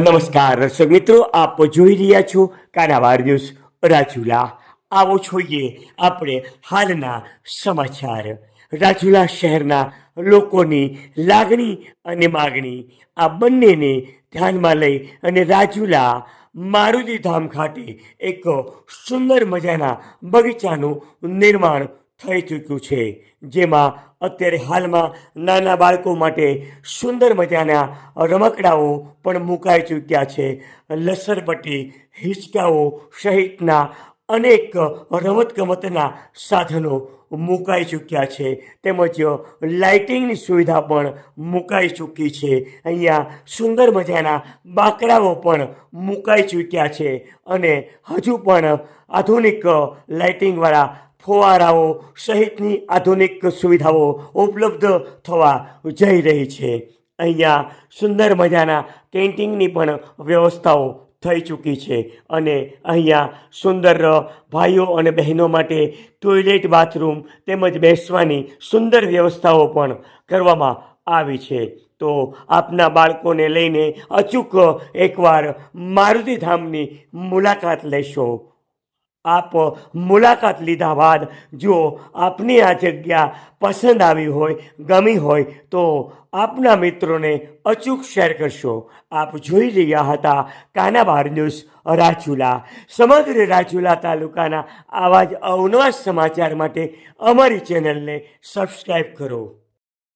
નમસ્કાર, દર્શક મિત્રો, આપ જોઈ રહ્યા છો કાનાવાર ન્યૂઝ રાજુલા. આવો જોઈએ આપણે હાલના સમાચાર. રાજુલા શહેરના લોકોની લાગણી અને માગણી આ બંનેને ધ્યાનમાં લઈ અને રાજુલા મારુતિધામ ખાતે એક સુંદર મજાના બગીચાનું નિર્માણ થઈ ચૂક્યું છે, જેમાં અત્યારે હાલમાં નાના બાળકો માટે સુંદર મજાના રમકડાઓ પણ મુકાઈ ચૂક્યા છે. લસરપટ્ટી, હિંચકાઓ સહિતના અનેક રમતગમતના સાધનો મુકાઈ ચૂક્યા છે. તેમજ લાઇટિંગની સુવિધા પણ મુકાઈ ચૂકી છે. અહીંયા સુંદર મજાના બાકડાઓ પણ મુકાઈ ચૂક્યા છે. અને હજુ પણ આધુનિક લાઇટિંગવાળા ફુવારાઓ સહિતની આધુનિક સુવિધાઓ ઉપલબ્ધ થવા જઈ રહી છે. અહીંયા સુંદર મજાના કેન્ટીનની પણ વ્યવસ્થાઓ થઈ ચૂકી છે અને અહીંયા સુંદર ભાઈઓ અને બહેનો માટે ટોયલેટ, બાથરૂમ તેમજ બેસવાની સુંદર વ્યવસ્થાઓ પણ કરવામાં આવી છે. તો આપના બાળકોને લઈને અચૂક એકવાર મારુતિધામની મુલાકાત લેશો. આપ મુલાકાત લીધા બાદ જો આપની આ જગ્યા પસંદ આવી હોય, ગમી હોય, તો આપના મિત્રોને અચૂક શેર કરશો. આપ જોઈ રહ્યા હતા કાનાબાર ન્યૂઝ રાજુલા. સમગ્ર રાજુલા તાલુકાના આવા જ અવનવા સમાચાર માટે અમારી ચેનલને સબસ્ક્રાઈબ કરો.